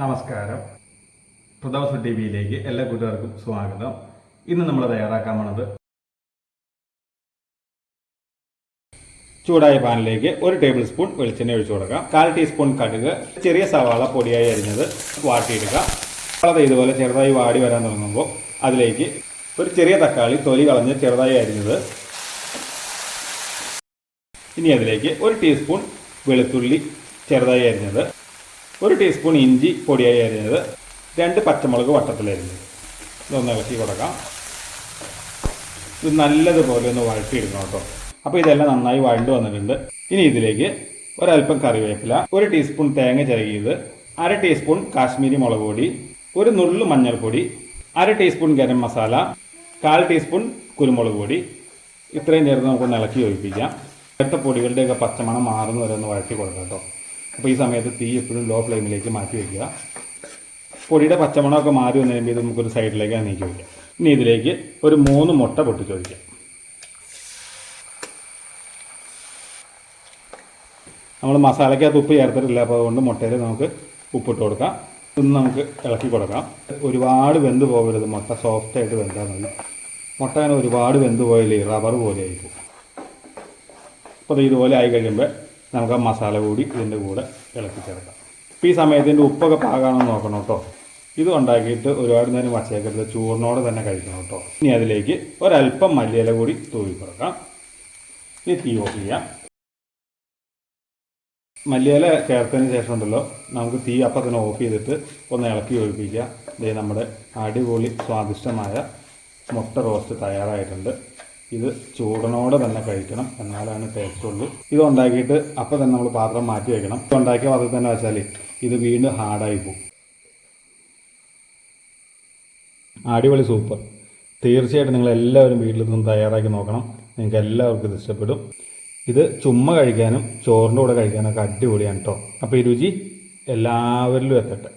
നമസ്കാരം. പ്രതാപ് ടി വിയിലേക്ക് എല്ലാ കൂട്ടുകാർക്കും സ്വാഗതം. ഇന്ന് നമ്മൾ തയ്യാറാക്കാൻ പോണത് ചൂടായ പാനിലേക്ക് ഒരു ടേബിൾ സ്പൂൺ വെളിച്ചെണ്ണ ഒഴിച്ചു കൊടുക്കാം. കാൽ ടീസ്പൂൺ കടുക് ചെറിയ സവാള പൊടിയായി അരിഞ്ഞത് വാട്ടിയിടുക. വളരെ ഇതുപോലെ ചെറുതായി വാടി വരാൻ തുടങ്ങുമ്പോൾ അതിലേക്ക് ഒരു ചെറിയ തക്കാളി തൊലി കളഞ്ഞ് ചെറുതായി അരിഞ്ഞത് ഇനി അതിലേക്ക് ഒരു ടീസ്പൂൺ വെളുത്തുള്ളി ചെറുതായി അരിഞ്ഞത് ഒരു ടീസ്പൂൺ ഇഞ്ചി പൊടിയായി അരിഞ്ഞത് രണ്ട് പച്ചമുളക് വട്ടത്തിലരിഞ്ഞത് ഇതൊന്ന് ഇളക്കി കൊടുക്കാം. ഇത് നല്ലതുപോലെ ഒന്ന് വഴട്ടിയിടുന്നു കേട്ടോ. അപ്പോൾ ഇതെല്ലാം നന്നായി വഴണ്ടു വന്നിട്ടുണ്ട്. ഇനി ഇതിലേക്ക് ഒരല്പം കറിവേപ്പില ഒരു ടീസ്പൂൺ തേങ്ങ ചിരകിയത് അര ടീസ്പൂൺ കാശ്മീരി മുളക് പൊടി ഒരു നുള്ള് മഞ്ഞൾപ്പൊടി അര ടീസ്പൂൺ ഗരം മസാല കാൽ ടീസ്പൂൺ കുരുമുളക് പൊടി. ഇത്രയും ചേർത്ത് നമുക്കൊന്ന് ഇളക്കി ഒഴിപ്പിക്കാം ഇരട്ട പൊടികളുടെയൊക്കെ പച്ചമണം മാറുന്നവരെ ഒന്ന് വഴറ്റി കൊടുക്കാം കേട്ടോ. അപ്പോൾ ഈ സമയത്ത് തീ എപ്പോഴും ലോ ഫ്ലെയിമിലേക്ക് മാറ്റി വയ്ക്കുക പൊടിയുടെ പച്ചമണമൊക്കെ മാറി വന്നു കഴിയുമ്പോൾ ഇത് നമുക്കൊരു സൈഡിലേക്ക് നീക്കി വയ്ക്കാം ഇനി ഇതിലേക്ക് ഒരു മൂന്ന് മുട്ട പൊട്ടിച്ച് ഒഴിക്കാം നമ്മൾ മസാലയ്ക്കകത്ത് ഉപ്പ് ചേർത്തിട്ടില്ല അപ്പോൾ അതുകൊണ്ട് മുട്ടയിൽ നമുക്ക് ഉപ്പിട്ട് കൊടുക്കാം. ഇന്ന് നമുക്ക് ഇളക്കി കൊടുക്കാം. ഒരുപാട് വെന്ത് പോകരുത്. മുട്ട സോഫ്റ്റായിട്ട് വെന്താൽ മതി. മുട്ട അങ്ങനെ ഒരുപാട് വെന്ത് പോയാലേ റബ്ബർ പോലെ ആയിരിക്കും അപ്പോൾ ഇതുപോലെ ആയി കഴിയുമ്പോൾ നമുക്ക് ആ മസാല കൂടി ഇതിന്റെ കൂടെ ഇളക്കി ചേർക്കാം അപ്പോൾ ഈ സമയത്തിന്റെ ഉപ്പൊക്കെ പാകാണെന്ന് നോക്കണം കേട്ടോ. ഇത് ഉണ്ടാക്കിയിട്ട് ഒരുപാട് നേരം വച്ചേക്കരുത് ചൂറിനോടെ തന്നെ കഴിക്കണം കേട്ടോ. ഇനി അതിലേക്ക് ഒരല്പം മല്ലിയില കൂടി തൂവി കൊടുക്കാം. ഇനി തീ ഓഫ് ചെയ്യാം. മല്ലിയില ചേർത്തതിന് ശേഷം ഉണ്ടല്ലോ നമുക്ക് തീ അപ്പം തന്നെ ഓഫ് ചെയ്തിട്ട് ഒന്ന് ഇളക്കി ഒഴിപ്പിക്കുക. ഇതേ നമ്മുടെ അടിപൊളി സ്വാദിഷ്ടമായ മുട്ട റോസ്റ്റ് തയ്യാറായിട്ടുണ്ട്. ഇത് ചൂടനോടെ തന്നെ കഴിക്കണം എന്നാലാണ് ടേസ്റ്റ് ഉള്ളൂ. ഇത് ഉണ്ടാക്കിയിട്ട് അപ്പം തന്നെ നമ്മൾ പാത്രം മാറ്റി വെക്കണം. ഇത് ഉണ്ടാക്കിയ പാത്രത്തിൽ തന്നെ വെച്ചാൽ ഇത് വീണ്ടും ഹാർഡായി പോകും. അടിപൊളി സൂപ്പർ തീർച്ചയായിട്ടും നിങ്ങൾ എല്ലാവരും വീട്ടിൽ നിന്ന് തയ്യാറാക്കി നോക്കണം. നിങ്ങൾക്ക് എല്ലാവർക്കും ഇത് ഇഷ്ടപ്പെടും. ഇത് ചുമ്മാ കഴിക്കാനും ചോറിന്റെ കൂടെ കഴിക്കാനൊക്കെ അടിപൊളിയാണ് കേട്ടോ അപ്പോൾ ഈ രുചി എല്ലാവരിലും എത്തട്ടെ.